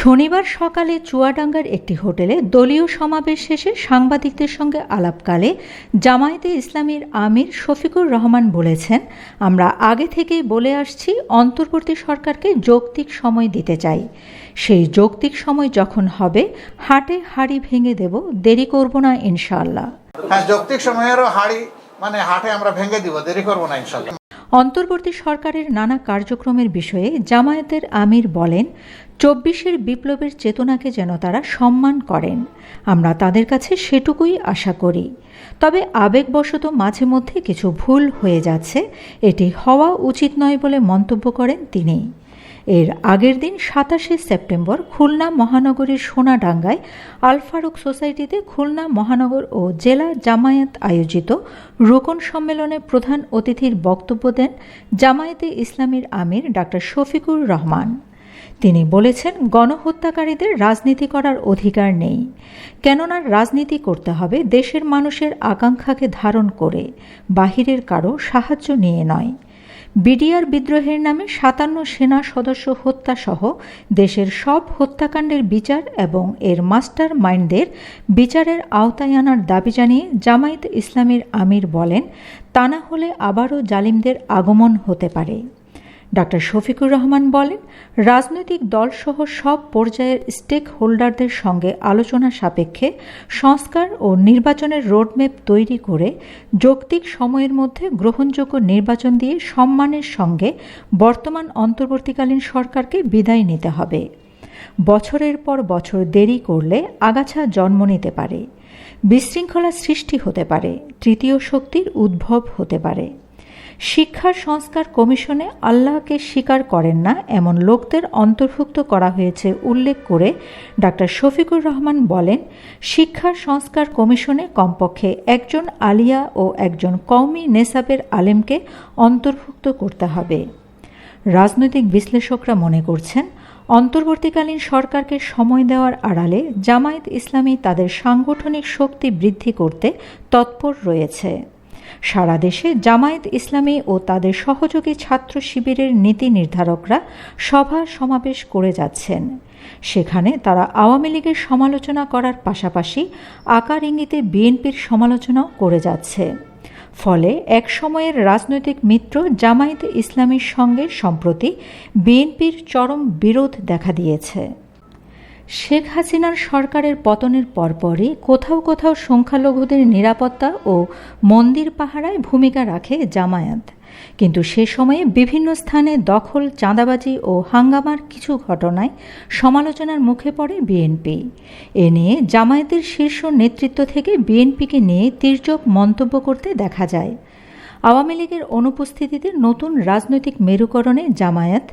শনিবার সকালে চুয়াডাঙ্গার একটি হোটেলে দলীয় সমাবেশ শেষে সাংবাদিকদের সঙ্গে আলাপকালে জামায়াতে ইসলামীর আমির শফিকুর রহমান বলেছেন, আমরা আগে থেকেই বলে আসছি, অন্তর্বর্তী সরকারকে যৌক্তিক সময় দিতে চাই। সেই যৌক্তিক সময় যখন হবে, হাটে হাড়ি ভেঙে দেব, দেরি করব না ইনশাআল্লাহ। হ্যাঁ যৌক্তিক সময়েরও হাড়ি মানে হাটে আমরা ভেঙে দিব, দেরি করব না ইনশাল্লাহ অন্তর্বর্তী সরকারের নানা কার্যক্রমের বিষয়ে জামায়াতের আমির বলেন, চব্বিশের বিপ্লবের চেতনাকে যেন তারা সম্মান করেন। আমরা তাদের কাছে সেটুকুই আশা করি। তবে আবেগবশত মাঝে মধ্যে কিছু ভুল হয়ে যাচ্ছে, এটি হওয়া উচিত নয় বলে মন্তব্য করেন তিনি। এর আগের দিন সাতাশে সেপ্টেম্বর খুলনা মহানগরীর সোনাডাঙ্গায় আলফারুক সোসাইটিতে খুলনা মহানগর ও জেলা জামায়াত আয়োজিত রোকন সম্মেলনে প্রধান অতিথির বক্তব্য দেন জামায়াতে ইসলামীর আমির ডাক্তার শফিকুর রহমান। তিনি বলেছেন, গণহত্যাকারীদের রাজনীতি করার অধিকার নেই। কেননা রাজনীতি করতে হবে দেশের মানুষের আকাঙ্ক্ষাকে ধারণ করে, বাহিরের কারও সাহায্য নিয়ে নয়। বিডিআর বিদ্রোহের নামে সাতান্ন সেনা সদস্য হত্যাসহ দেশের সব হত্যাকাণ্ডের বিচার এবং এর মাস্টার মাইন্ডদের বিচারের আওতায় আনার দাবি জানিয়ে জামায়াত ইসলামের আমির বলেন, তা না হলে আবারও জালিমদের আগমন হতে পারে। ডাক্তার শফিকুর রহমান বলেন, রাজনৈতিক দলসহ সব পর্যায়ের স্টেক হোল্ডারদের সঙ্গে আলোচনা সাপেক্ষে সংস্কার ও নির্বাচনের রোডম্যাপ তৈরি করে যৌক্তিক সময়ের মধ্যে গ্রহণযোগ্য নির্বাচন দিয়ে সম্মানের সঙ্গে বর্তমান অন্তর্বর্তীকালীন সরকারকে বিদায় নিতে হবে। বছরের পর বছর দেরি করলে আগাছা জন্ম নিতে পারে। বিশৃঙ্খলা সৃষ্টি হতে পারে। তৃতীয় শক্তির উদ্ভব হতে পারে। শিক্ষার সংস্কার কমিশনে আল্লাহকে স্বীকার করেন না এমন লোকদের অন্তর্ভুক্ত করা হয়েছে উল্লেখ করে ডাক্তার শফিকুর রহমান বলেন, শিক্ষার সংস্কার কমিশনে কমপক্ষে একজন আলিয়া ও একজন কওমি নেসাবের আলেমকে অন্তর্ভুক্ত করতে হবে। রাজনৈতিক বিশ্লেষকরা মনে করছেন, অন্তর্বর্তীকালীন সরকারকে সময় দেওয়ার আড়ালে জামায়াত ইসলামী তাদের সাংগঠনিক শক্তি বৃদ্ধি করতে তৎপর রয়েছে। সারা দেশে জামায়াত ইসলামী ও তাদের সহযোগী ছাত্র শিবিরের নীতি নির্ধারকরা সভা সমাবেশ করে যাচ্ছেন। সেখানে তারা আওয়ামী লীগের সমালোচনা করার পাশাপাশি আকার ইঙ্গিতে বিএনপির সমালোচনাও করে যাচ্ছে। ফলে এক সময়ের রাজনৈতিক মিত্র জামায়াতে ইসলামীর সঙ্গে সম্প্রতি বিএনপির চরম বিরোধ দেখা দিয়েছে। শেখ হাসিনার সরকারের পতনের পরপরই কোথাও কোথাও সংখ্যালঘুদের নিরাপত্তা ও মন্দির পাহারায় ভূমিকা রাখে জামায়াত। কিন্তু সে সময়ে বিভিন্ন স্থানে দখল, চাঁদাবাজি ও হাঙ্গামার কিছু ঘটনায় সমালোচনার মুখে পড়ে বিএনপি। এ নিয়ে জামায়াতের শীর্ষ নেতৃত্ব থেকে বিএনপিকে নিয়ে তির্যক মন্তব্য করতে দেখা যায়। আওয়ামী লীগের অনুপস্থিতিতে নতুন রাজনৈতিক মেরুকরণে জামায়াত,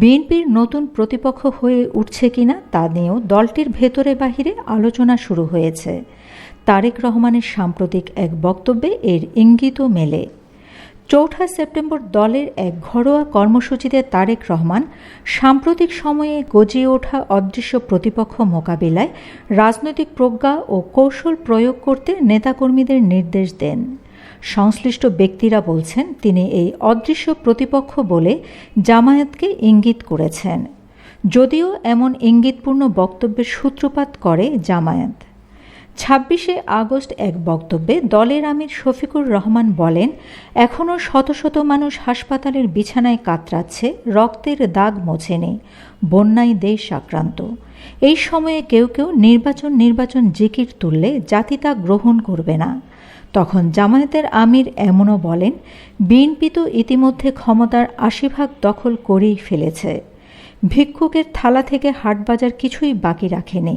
বিএনপির নতুন প্রতিপক্ষ হয়ে উঠছে কিনা তা নিয়েও দলটির ভেতরে বাহিরে আলোচনা শুরু হয়েছে। তারেক রহমানের সাম্প্রতিক এক বক্তব্যে এর ইঙ্গিতও মেলে। চৌঠা সেপ্টেম্বর দলের এক ঘরোয়া কর্মসূচিতে তারেক রহমান সাম্প্রতিক সময়ে গজিয়ে ওঠা অদৃশ্য প্রতিপক্ষ মোকাবিলায় রাজনৈতিক প্রজ্ঞা ও কৌশল প্রয়োগ করতে নেতাকর্মীদের নির্দেশ দেন। সংশ্লিষ্ট ব্যক্তিরা বলছেন, তিনি এই অদৃশ্য প্রতিপক্ষ বলে জামায়াতকে ইঙ্গিত করেছেন। যদিও এমন ইঙ্গিতপূর্ণ বক্তব্যের সূত্রপাত করে জামায়াত। ছাব্বিশে আগস্ট এক বক্তব্যে দলের আমির শফিকুর রহমান বলেন, এখনও শত শত মানুষ হাসপাতালের বিছানায় কাতরাচ্ছে, রক্তের দাগ মোছেনি, বন্যায় দেশ আক্রান্ত। এই সময়ে কেউ কেউ নির্বাচন নির্বাচন জিকির তুললে জাতি তা গ্রহণ করবে না। তখন জামায়াতের আমির এমনও বলেন, বিএনপি তো ইতিমধ্যে ক্ষমতার আশি ভাগ দখল করেই ফেলেছে। ভিক্ষুকের থালা থেকে হাটবাজার কিছুই বাকি রাখেনি।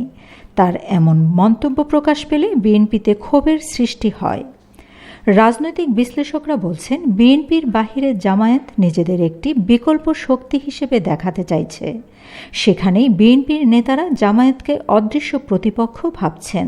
তার এমন মন্তব্য প্রকাশ পেলে বিএনপিতে ক্ষোভের সৃষ্টি হয়। রাজনৈতিক বিশ্লেষকরা বলছেন, বিএনপির বাহিরে জামায়াত নিজেদের একটি বিকল্প শক্তি হিসেবে দেখাতে চাইছে। সেখানেই বিএনপির নেতারা জামায়াতকে অদৃশ্য প্রতিপক্ষ ভাবছেন।